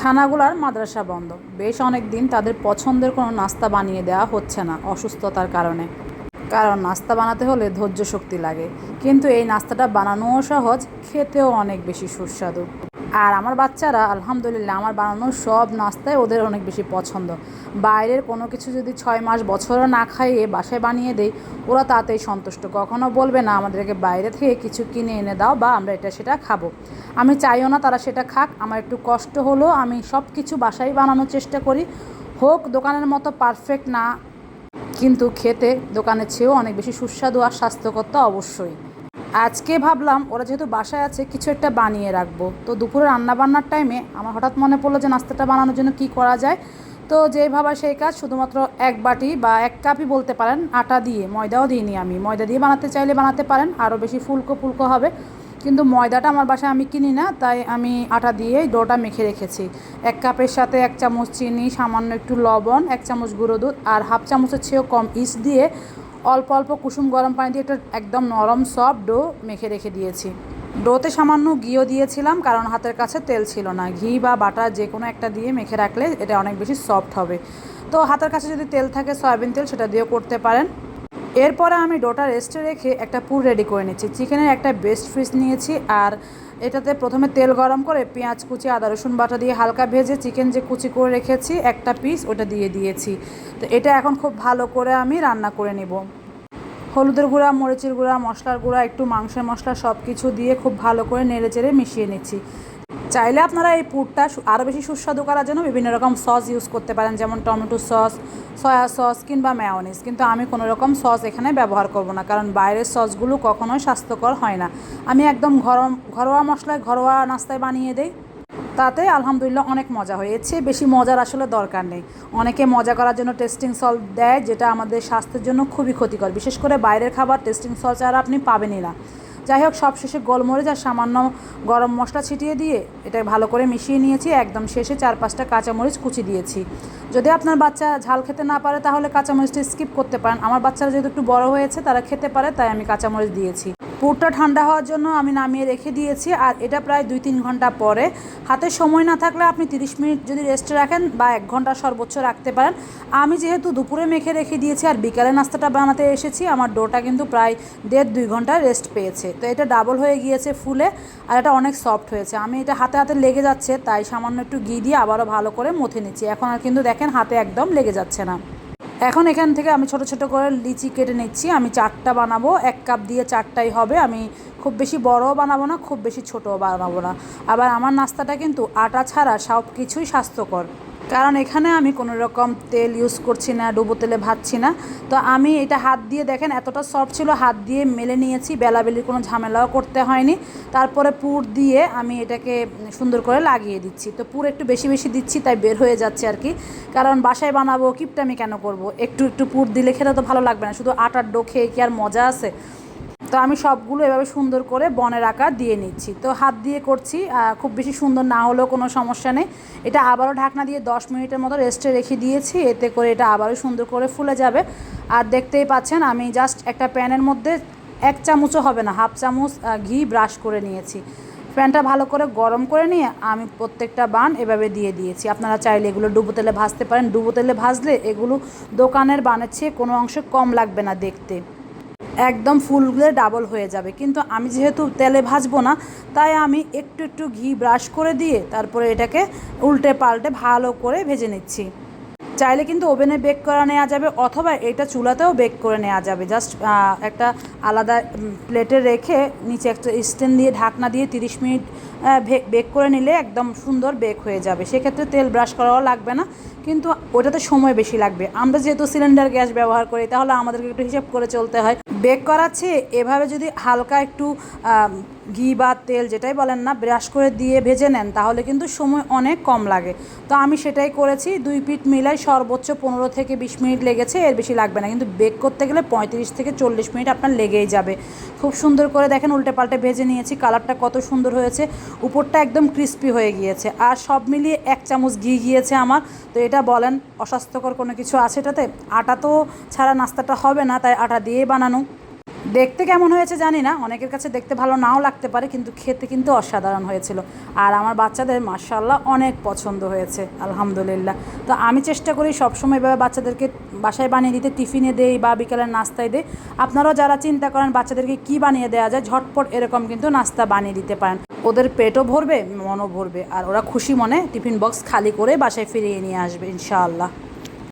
ছানাগুলার মাদ্রাসা বন্ধ। বেশ অনেক দিন তাদের পছন্দের কোনো নাস্তা বানিয়ে দেওয়া হচ্ছে না অসুস্থতার কারণে। কারণ নাস্তা বানাতে হলে ধৈর্য শক্তি লাগে। কিন্তু এই নাস্তাটা বানানোও সহজ, খেতেও অনেক বেশি সুস্বাদু। আর আমার বাচ্চারা, আলহামদুলিল্লাহ, আমার বানানো সব নাস্তায় ওদের অনেক বেশি পছন্দ। বাইরের কোনো কিছু যদি ছয় মাস বছরও না খাইয়ে বাসায় বানিয়ে দেই, ওরা তাতেই সন্তুষ্ট। কখনো বলবে, না, আমাদেরকে বাইরে থেকে কিছু কিনে এনে দাও বা আমরা এটা সেটা খাব। আমি চাইও না তারা সেটা খাক। আমার একটু কষ্ট হলেও আমি সব কিছু বাসায় বানানোর চেষ্টা করি। হোক, দোকানের মতো পারফেক্ট না, কিন্তু খেতে দোকানের চেয়েও অনেক বেশি সুস্বাদু আর স্বাস্থ্যকর তো অবশ্যই। আজকে ভাবলাম ওরা যেহেতু বাসায় আছে, কিছু একটা বানিয়ে রাখব। তো দুপুরে রান্নাবান্নার টাইমে আমার হঠাৎ মনে পড়ল যে নাস্তাটা বানানোর জন্য কি করা যায়। তো যেই ভাবা সেই কাজ, শুধুমাত্র এক বাটি বা এক কাপই বলতে পারেন, আটা দিয়ে, ময়দাও দিইনি আমি। ময়দা দিয়ে বানাতে চাইলে বানাতে পারেন, আরও বেশি ফুলকো ফুলকো হবে। কিন্তু ময়দাটা আমার বাসায় আমি কিনি না, তাই আমি আটা দিয়েই ডোটা মেখে রেখেছি। এক কাপের সাথে এক চামচ চিনি, সামান্য একটু লবণ, এক চামচ গুঁড়ো দুধ আর হাফ চামচের চেয়েও কম ইস দিয়ে অল্প অল্প কুসুম গরম পানি দিয়ে একটা একদম নরম সফট ডো মেখে রেখে দিয়েছি। ডোতে সামান্য ঘিও দিয়েছিলাম কারণ হাতের কাছে তেল ছিল না। ঘি বা বাটার যে কোনো একটা দিয়ে মেখে রাখলে এটা অনেক বেশি সফট হবে। তো হাতের কাছে যদি তেল থাকে, সয়াবিন তেল সেটা দিয়েও করতে পারেন। এরপরে আমি ডোটা রেস্টে রেখে একটা পুর রেডি করে নিচ্ছি। চিকেনের একটা বেস্ট ফ্রিজ নিয়েছি আর এটাতে প্রথমে তেল গরম করে পেঁয়াজ, কুচি, আদা, রসুন বাটা দিয়ে হালকা ভেজে চিকেন যে কুচি করে রেখেছি, একটা পিস ওটা দিয়ে দিয়েছি। তো এটা এখন খুব ভালো করে আমি রান্না করে নেব। হলুদের গুঁড়া, মরিচের গুঁড়া, মশলার গুঁড়া, একটু মাংসের মশলা সব কিছু দিয়ে খুব ভালো করে নেড়ে চেড়ে মিশিয়ে নিচ্ছি। চাইলে আপনারা এই পুরটা আরও বেশি সুস্বাদু করার জন্য বিভিন্ন রকম সস ইউজ করতে পারেন, যেমন টমেটো সস সয়া সস কিংবা ম্যাওনিজ কিন্তু আমি কোনো রকম সস এখানে ব্যবহার করব না, কারণ বাইরের সসগুলো কখনোই স্বাস্থ্যকর হয় না। আমি একদম ঘরোয়া ঘরোয়া মশলায় ঘরোয়া নাস্তায় বানিয়ে দিই। তাতে আলহামদুলিল্লাহ অনেক মজা হয়। এর চেয়ে বেশি মজার আসলে দরকার নেই। অনেকে মজা করার জন্য টেস্টিং সল্ট দেয়, যেটা আমাদের স্বাস্থ্যের জন্য খুবই ক্ষতিকর। বিশেষ করে বাইরের খাবার টেস্টিং সল্ট ছাড়া আপনি পাবেনই না। যাই হোক সব শেষে গোলমরিচ আর সামান্য গরম মশলা ছিটিয়ে দিয়ে এটা ভালো করে মিশিয়ে নিয়েছি। একদম শেষে চার পাঁচটা কাঁচামরিচ কুচি দিয়েছি। যদি আপনার বাচ্চা ঝাল খেতে না পারে, তাহলে কাঁচামরিচটা স্কিপ করতে পারেন। আমার বাচ্চারা যেহেতু একটু বড় হয়েছে, তারা খেতে পারে, তাই আমি কাঁচামরিচ দিয়েছি। পুরটা ঠান্ডা হওয়ার জন্য আমি নামিয়ে রেখে দিয়েছি, আর এটা প্রায় দুই তিন ঘণ্টা পরে। হাতে সময় না থাকলে আপনি তিরিশ মিনিট যদি রেস্টে রাখেন বা এক ঘণ্টা সর্বোচ্চ রাখতে পারেন। আমি যেহেতু দুপুরে মেখে রেখে দিয়েছি আর বিকালে নাস্তাটা বানাতে এসেছি, আমার ডোটা কিন্তু প্রায় দেড় দুই ঘণ্টা রেস্ট পেয়েছে। তো এটা ডাবল হয়ে গিয়েছে ফুলে, আর এটা অনেক সফট হয়েছে। আমি এটা হাতে হাতে লেগে যাচ্ছে, তাই সামান্য একটু ঘি দিয়ে আবারও ভালো করে মথে নিচ্ছি। এখন আর কিন্তু দেখেন হাতে একদম লেগে যাচ্ছে না। এখন এখান থেকে আমি ছোট ছোট করে লিচি কেটে নিচ্ছি। আমি চারটা বানাবো, এক কাপ দিয়ে চারটাই হবে। আমি খুব বেশি বড়ও বানাবো না, খুব বেশি ছোটও বানাবো না। আবার আমার নাস্তাটা কিন্তু আটা ছাড়া সব কিছুই স্বাস্থ্যকর। কারণ এখানে আমি কোনো রকম তেল ইউজ করছি না, ডুবো তেলে ভাজছি না। তো আমি এটা হাত দিয়ে দেখেন, এতটা সফট ছিল, হাত দিয়ে মেলে নিয়েছি, বেলাবেলির কোনো ঝামেলাও করতে হয়নি। তারপরে পুর দিয়ে আমি এটাকে সুন্দর করে লাগিয়ে দিচ্ছি। তো পুর একটু বেশি বেশি দিচ্ছি, তাই বের হয়ে যাচ্ছে আর কি। কারণ বাসায় বানাবো কিপটা আমি কেন করব? একটু একটু পুর দিলে খেতে তো ভালো লাগবে না, শুধু আটার ডো খেয়ে কি আর মজা আছে? তো আমি সবগুলো এভাবে সুন্দর করে বনের আকার দিয়ে নিচ্ছি। তো হাত দিয়ে করছি খুব বেশি সুন্দর না হলেও কোনো সমস্যা নেই। এটা আবারও ঢাকনা দিয়ে দশ মিনিটের মতো রেস্টে রেখে দিয়েছি, এতে করে এটা আবারও সুন্দর করে ফুলে যাবে। আর দেখতেই পাচ্ছেন, আমি জাস্ট একটা প্যানের মধ্যে এক চামচও হবে না, হাফ চামচ ঘি ব্রাশ করে নিয়েছি। প্যানটা ভালো করে গরম করে নিয়ে আমি প্রত্যেকটা বান এভাবে দিয়ে দিয়েছি। আপনারা চাইলে এগুলো ডুবো তেলে ভাজতে পারেন। ডুবো তেলে ভাজলে এগুলো দোকানের বানের চেয়ে কোনো অংশে কম লাগবে না দেখতে। একদম ফুলগুলো ডাবল হয়ে যাবে। কিন্তু আমি যেহেতু তেলে ভাজবো না, তাই আমি একটু একটু ঘি ব্রাশ করে দিয়ে তারপরে এটাকে উল্টে পাল্টে ভালো করে ভেজে নিচ্ছি। চাইলে কিন্তু ওভেনে বেক করা নেওয়া যাবে অথবা এটা চুলাতেও বেক করে নেওয়া যাবে। জাস্ট একটা আলাদা প্লেটে রেখে নিচে একটা স্ট্যান্ড দিয়ে ঢাকনা দিয়ে তিরিশ মিনিট বেক করে নিলে একদম সুন্দর বেক হয়ে যাবে। সেক্ষেত্রে তেল ব্রাশ করাও লাগবে না, কিন্তু ওটাতে সময় বেশি লাগবে। আমরা যেহেতু সিলিন্ডার গ্যাস ব্যবহার করি, তাহলে আমাদেরকে একটু হিসাব করে চলতে হয়। বেক করাচ্ছে এভাবে যদি হালকা একটু ঘি বা তেল যেটাই বলেন না ব্রাশ করে দিয়ে ভেজে নেন, তাহলে কিন্তু সময় অনেক কম লাগে। তো আমি সেটাই করেছি, দুই পিঠ মিলাই সর্বোচ্চ পনেরো থেকে বিশ মিনিট লেগেছে, এর বেশি লাগবে না। কিন্তু বেক করতে গেলে পঁয়ত্রিশ থেকে চল্লিশ মিনিট আপনার লেগেই যাবে। খুব সুন্দর করে দেখেন, উল্টে পাল্টে ভেজে নিয়েছি কালারটা কত সুন্দর হয়েছে। উপরটা একদম ক্রিস্পি হয়ে গিয়েছে। আর সব মিলিয়ে এক চামচ ঘি গিয়েছে আমার। তো এটা বলেন, অস্বাস্থ্যকর কোনো কিছু আছে এটাতে? আটা তো ছাড়া নাস্তাটা হবে না, তাই আটা দিয়েই বানানো। দেখতে কেমন হয়েছে জানি না, অনেকের কাছে দেখতে ভালো নাও লাগতে পারে, কিন্তু খেতে কিন্তু অসাধারণ হয়েছিল। আর আমার বাচ্চাদের মার্শাল্লাহ অনেক পছন্দ হয়েছে, আলহামদুলিল্লাহ। তো আমি চেষ্টা করি সবসময় এভাবে বাচ্চাদেরকে বাসায় বানিয়ে দিতে, টিফিনে দেই বা বিকেলের নাস্তায় দেই। আপনারাও যারা চিন্তা করেন বাচ্চাদেরকে কি বানিয়ে দেওয়া যায়, ঝটপট এরকম কিন্তু নাস্তা বানিয়ে দিতে পারেন। ওদের পেটও ভরবে, মনও ভরবে, আর ওরা খুশি মনে টিফিন বক্স খালি করে বাসায় ফিরিয়ে নিয়ে আসবে, ইনশাআল্লাহ।